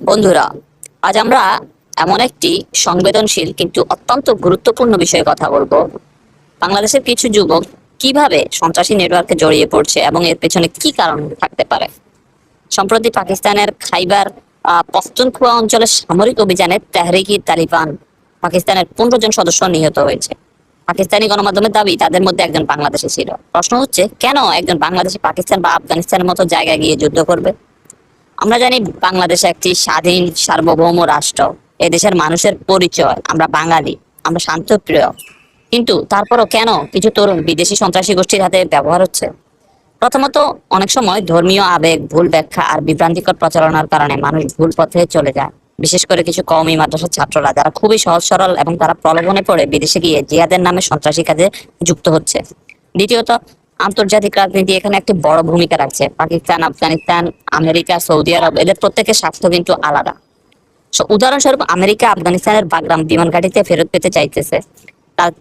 বন্ধুরা আজ আমরা এমন একটি সংবেদনশীল কিন্তু অত্যন্ত গুরুত্বপূর্ণ বিষয়ে কথা বলব। বাংলাদেশের কিছু যুবক কীভাবে সন্ত্রাসী নেটওয়ার্কে জড়িয়ে পড়ছে এবং এর পেছনে কি কারণ থাকতে পারে? সম্প্রতি পাকিস্তানের খাইবার আহ, পখতুনখোয়া অঞ্চলের সামরিক অভিযানে তেহরিকি তালিবান পাকিস্তানের পনেরো জন সদস্য নিহত হয়েছে। পাকিস্তানি গণমাধ্যমের দাবি তাদের মধ্যে একজন বাংলাদেশি ছিল। প্রশ্ন হচ্ছে কেন একজন বাংলাদেশি পাকিস্তান বা আফগানিস্তানের মতো জায়গায় গিয়ে যুদ্ধ করবে? আমরা জানি বাংলাদেশ একটি স্বাধীন সার্বভৌম রাষ্ট্র। এদেশের মানুষের পরিচয়, আমরা বাঙালি, আমরা শান্তপ্রিয় কিন্তু তারপরও কেন কিছু তরুণ বিদেশি সন্ত্রাসী গোষ্ঠীর হাতে ব্যবহার হচ্ছে? প্রথমত, অনেক সময় ধর্মীয় আবেগ, ভুল ব্যাখ্যা আর বিভ্রান্তিকর প্রচারণার কারণে মানুষ ভুল পথে চলে যায়। বিশেষ করে কিছু কওমি মাদ্রাসার ছাত্ররা যারা খুবই সহজ, সরল এবং তারা প্রলোভনে পড়ে বিদেশে গিয়ে জিহাদের নামে সন্ত্রাসী কাজে যুক্ত হচ্ছে। দ্বিতীয়ত আন্তর্জাতিক রাজনীতি এখানে একটি বড় ভূমিকা রাখছে। Pakistan, Afghanistan, America, Saudi Arab, এদের প্রত্যেকের স্বার্থ কিন্তু আলাদা। উদাহরণস্বরূপ আমেরিকা আফগানিস্তানের বাগরাম বিমান ঘাঁটিতে ফেরত পেতে চাইতেছে।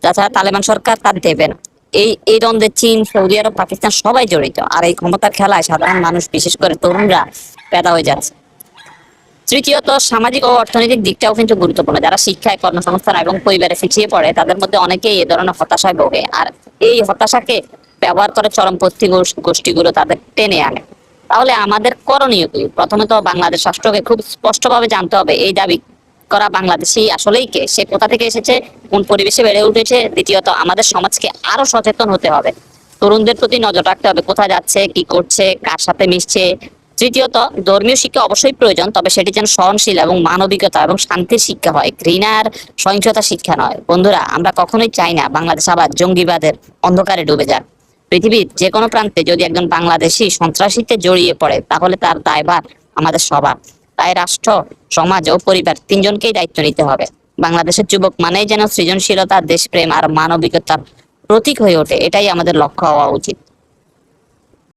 তাছাড়া তালেবান সরকার তার দেবে না। এই এই দ্বন্দ্বে চীন, সৌদি আরব, পাকিস্তান সবাই জড়িত। আর এই ক্ষমতার খেলায় সাধারণ মানুষ, বিশেষ করে তরুণরা পেদা হয়ে যাচ্ছে। তৃতীয়ত, সামাজিক ও অর্থনৈতিক দিকটাও কিন্তু গুরুত্বপূর্ণ। যারা শিক্ষায়, কর্মসংস্থান এবং পরিবারে পিছিয়ে পড়ে, তাদের মধ্যে অনেকেই এ ধরনের হতাশায় ভোগে। আর এই হতাশাকে ব্যবহার করে চরমপন্থী গোষ- গোষ্ঠীগুলো তাদের টেনে আনে। তাহলে আমাদের করণীয় কি? প্রথমত বাংলাদেশ রাষ্ট্রকে খুব স্পষ্টভাবে জানতে হবে, এই দাবি করা বাংলাদেশি আসলেই কে? সে কোথা থেকে এসেছে? কোন পরিবেশে বেড়ে উঠেছে? দ্বিতীয়ত, আমাদের সমাজকে আরও সচেতন হতে হবে। তরুণদের প্রতি নজর রাখতে হবে, কোথায় যাচ্ছে, কি করছে, কার সাথে মিশছে। তৃতীয়ত, ধর্মীয় শিক্ষা অবশ্যই প্রয়োজন, তবে সেটি যেন সহনশীল এবং মানবিকতা এবং শান্তির শিক্ষা হয়। ঘৃণার সহিংসতা শিক্ষা নয়। বন্ধুরা, আমরা কখনোই চাই না বাংলাদেশ আবার জঙ্গিবাদের অন্ধকারে ডুবে যাক। পৃথিবীর যে কোনো প্রান্তে যদি একজন বাংলাদেশি সন্ত্রাসীতে জড়িয়ে পড়ে, তাহলে তার দায়ভার আমাদের সবার। তাই রাষ্ট্র, সমাজ ও পরিবার তিনজনকেই দায়িত্ব নিতে হবে। বাংলাদেশের যুবক মানেই যেন সৃজনশীলতা, দেশপ্রেম আর মানবিকতার প্রতীক হয়ে ওঠে। এটাই আমাদের লক্ষ্য হওয়া উচিত।